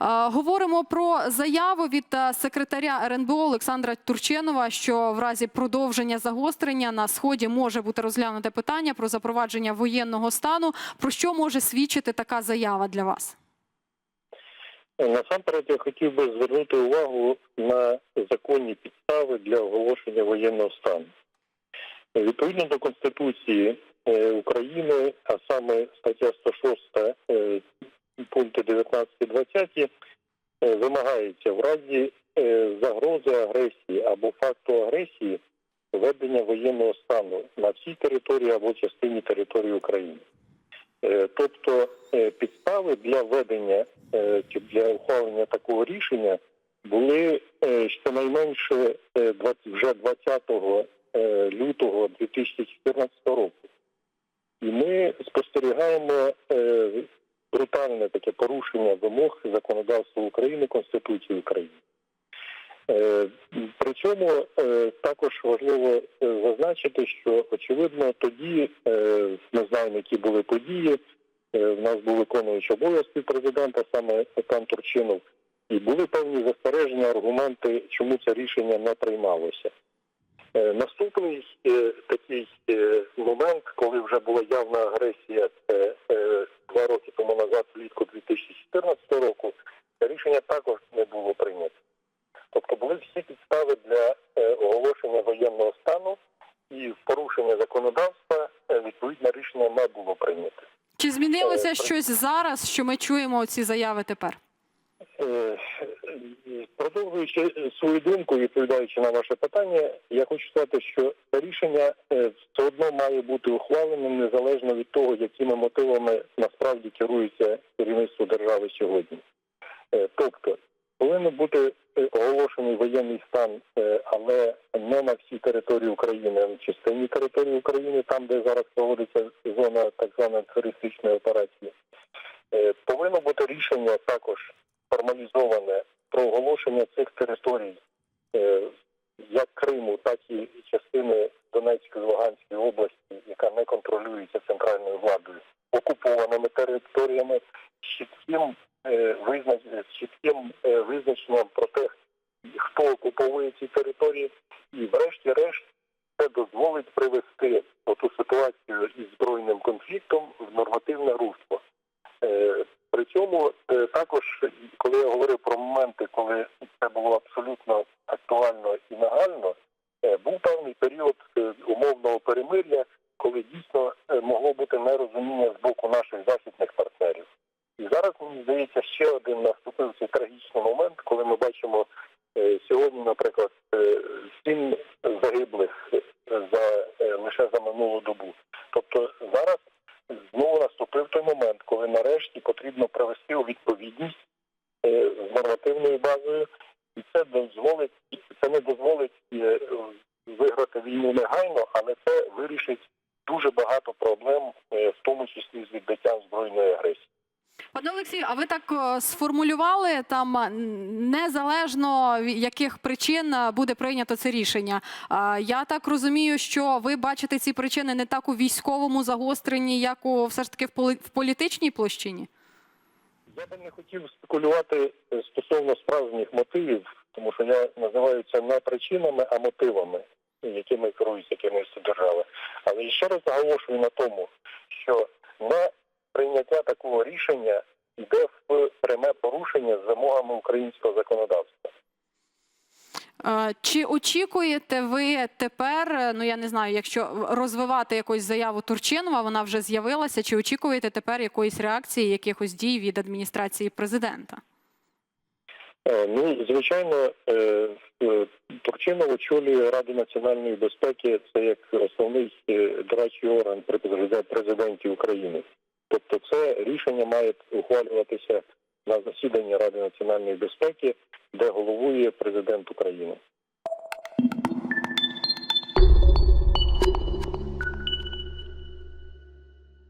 Говоримо про заяву від е, секретаря РНБО Олександра Турченова, що в разі продовження загострення на сході може бути розглянуте питання про запровадження воєнного стану. Про що може свідчити така заява для вас? Насамперед я хотів би звернути увагу на законні підстави для оголошення воєнного стану. Відповідно до Конституції е, України, а саме стаття 106 пункти 19-20, е, вимагається в разі е, загрози агресії або факту агресії введення воєнного стану на всій території або частині території України. Е, Тобто е, підстави для введення для ухвалення такого рішення були щонайменше 20 вже 20 е, лютого 2014 року. І ми спостерігаємо брутальне таке порушення вимог законодавства України, Конституції України. Е, При цьому е, також важливо е, зазначити, що очевидно тоді ми знаємо, які були події. В нас був виконуючий обов'язки президента, саме пан Турчинов, і були певні застереження, аргументи, чому це рішення не приймалося. Наступний такий момент, коли вже була явна агресія, це е, два роки тому назад, влітку 2014 року, це рішення також не було прийнято. Тобто були всі підстави для е, оголошення воєнного стану, і в порушення законодавства е, відповідне рішення не було прийнято. Чи змінилося Е, щось зараз, що ми чуємо ці заяви тепер? Е, Продовжуючи свою думку, відповідаючи на ваше питання, я хочу сказати, що рішення е, все одно має бути ухваленим незалежно від того, якими мотивами насправді керується керівництво держави сьогодні. Тобто повинен бути е, оголошений воєнний стан, е, але не на всій території України, а на частині території України, там де зараз проводиться зона так званої терористичної операції. Е, Повинно бути рішення також формалізоване про оголошення цих територій як Криму, так і частини Донецької Луганської області, яка не контролюється центральною владою, окупованими територіями чітким е, визна- з чітким е, визначенням про те, хто окуповує ці території, і врешті-решт це дозволить привести оту ситуацію із збройним конфліктом в нормативне русло. Е, При цьому також, коли я говорив про моменти, коли це було абсолютно актуально і нагально, був певний період умовного перемир'я, коли дійсно могло бути нерозуміння з боку наших західних партнерів. І зараз мені здається ще один наступив цей трагічний момент, коли ми бачимо е, сьогодні, наприклад, е, сім загиблих за е, лише за минулу добу. Тобто зараз знову наступив той момент, коли нарешті потрібно привести у відповідність з нормативною базою, і це дозволить, це не дозволить виграти війну негайно, але це вирішить дуже багато проблем, в тому числі а ви так е, сформулювали там е, незалежно яких причин е, буде прийнято це рішення. Я так розумію, що ви бачите ці причини не так у військовому загостренні, як у все ж таки в політичній площині. Я би не хотів спекулювати стосовно справжніх мотивів, тому що я називаю це не причинами, а мотивами, якими керується керівництво держави. Але ще раз наголошую на тому, що не прийняття такого рішення йде в пряме порушення з вимогами українського законодавства. Чи очікуєте ви тепер, е, ну я не знаю, якщо розвивати якусь заяву Турчинова, вона вже з'явилася, чи очікуєте тепер якоїсь реакції, якихось дій від адміністрації президента? Е, Ну, звичайно, е, Турчинов очолює Раду національної безпеки. Це як основний дорадчий орган при президенті України. Тобто, це рішення має ухвалюватися на засіданні Ради національної безпеки, де головує президент України.